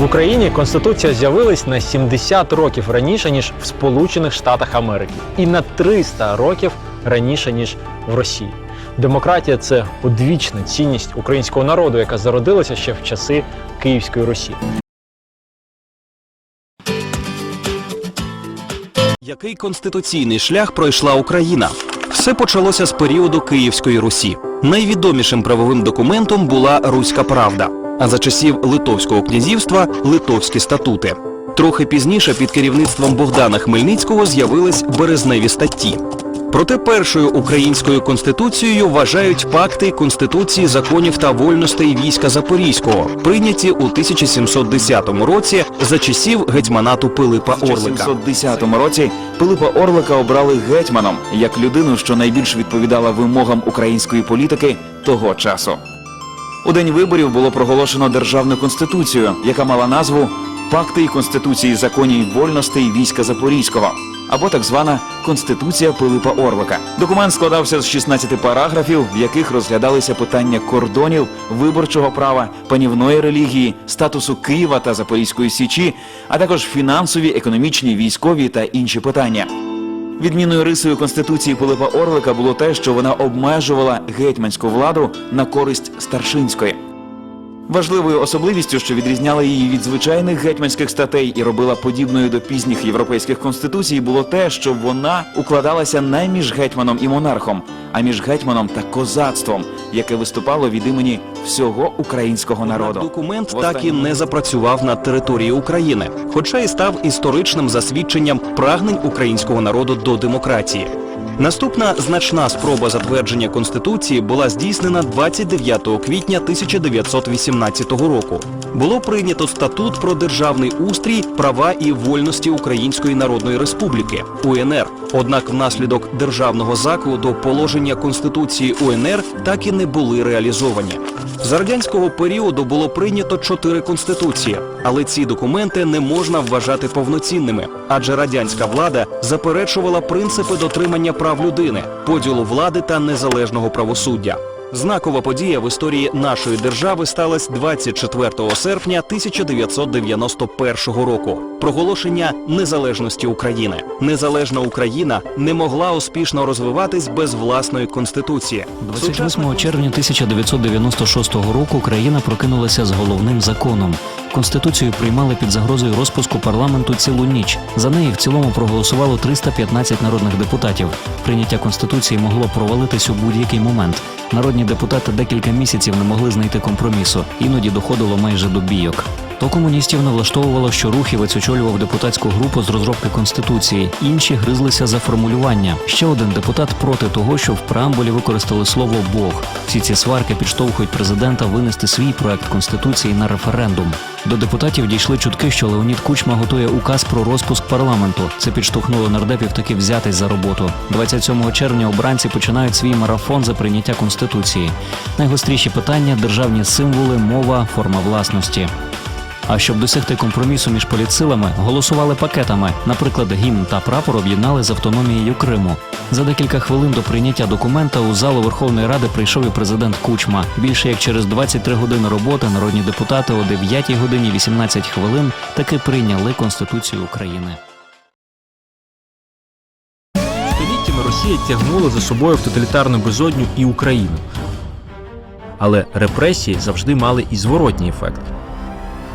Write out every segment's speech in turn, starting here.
В Україні конституція з'явилась на 70 років раніше ніж в Сполучених Штатах Америки, і на 300 років раніше ніж в Росії. Демократія це одвічна цінність українського народу, яка зародилася ще в часи Київської Русі. Який конституційний шлях пройшла Україна? Все почалося з періоду Київської Русі. Найвідомішим правовим документом була Руська Правда, а за часів Литовського князівства Литовські статути. Трохи пізніше під керівництвом Богдана Хмельницького з'явились березневі статті. Проте першою українською конституцією вважають пакти Конституції законів та вольностей війська Запорізького, прийняті у 1710 році за часів гетьманату Пилипа У Орлика. 1710 році Пилипа Орлика обрали гетьманом як людину, що найбільш відповідала вимогам української політики того часу. У день виборів було проголошено державну конституцію, яка мала назву Пакти і конституції законів вольностей війська Запорізького або так звана Конституція Пилипа Орлика. Документ складався з 16 параграфів, в яких розглядалися питання кордонів, виборчого права, панівної релігії, статусу Києва та Запорізької січі, а також фінансові, економічні, військові та інші питання. Відмінною рисою конституції Пилипа Орлика було те, що вона обмежувала гетьманську владу на користь старшинської. Важливою особливістю, що відрізняла її від звичайних гетьманських статей і робила подібною до пізніх європейських конституцій, було те, що вона укладалася не між гетьманом і монархом, а між гетьманом та козацтвом, яке виступало від імені всього українського народу. документ так і не запрацював на території України, хоча і став історичним засвідченням прагнень українського народу до демократії. Наступна значна спроба затвердження конституції була здійснена 29 квітня 1918 року. Було прийнято статут про державний устрій, права і вольності Української Народної Республіки УНР. Однак, внаслідок державного закладу положення конституції УНР так і не були реалізовані. За радянського періоду було прийнято чотири конституції, але ці документи не можна вважати повноцінними, адже радянська влада заперечувала принципи дотримання прав людини, поділу влади та незалежного правосуддя. Знакова подія в історії нашої держави сталася 24 серпня 1991 року. Проголошення незалежності України. Незалежна Україна не могла успішно розвиватись без власної конституції. 28 червня 1996 року Україна прокинулася з головним законом. Конституцію приймали під загрозою розпуску парламенту цілу ніч. За неї в цілому проголосувало 315 народних депутатів. Прийняття конституції могло провалитись у будь-який момент. Народні депутати декілька місяців не могли знайти компромісу, іноді доходило майже до бійок. То комуністів не влаштовувало, що рухівець очолював депутатську групу з розробки конституції. Інші гризлися за формулювання. Ще один депутат проти того, що в преамбулі використали слово Бог. Всі ці сварки підштовхують президента винести свій проект конституції на референдум. До депутатів дійшли чутки, що Леонід Кучма готує указ про розпуск парламенту. Це підштовхнуло нардепів таки взятись за роботу. 27 червня обранці починають свій марафон за прийняття конституції. Найгостріші питання державні символи, мова, форма власності. А щоб досягти компромісу між політсилами, голосували пакетами. Наприклад, гімн та прапор об'єднали з автономією Криму. За декілька хвилин до прийняття документа у залу Верховної Ради прийшов і президент Кучма. Більше як через 23 години роботи народні депутати о 9 годині 18 хвилин таки прийняли Конституцію України. Століттями Росія тягнула за собою в тоталітарну безодню і Україну. Але репресії завжди мали і зворотній ефект.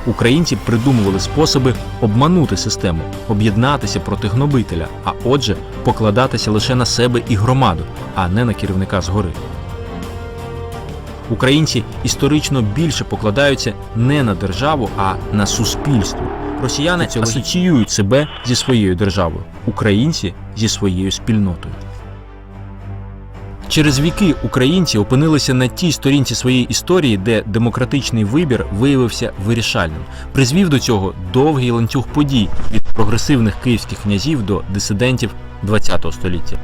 Українці придумували способи обманути систему, об'єднатися проти гнобителя, а отже, покладатися лише на себе і громаду, а не на керівника згори. Українці історично більше покладаються не на державу, а на суспільство. Росіяни асоціюють себе зі своєю державою, українці зі своєю спільнотою. Через віки українці опинилися на тій сторінці своєї історії, де демократичний вибір виявився вирішальним. Призвів до цього довгий ланцюг подій від прогресивних київських князів до дисидентів ХХ століття.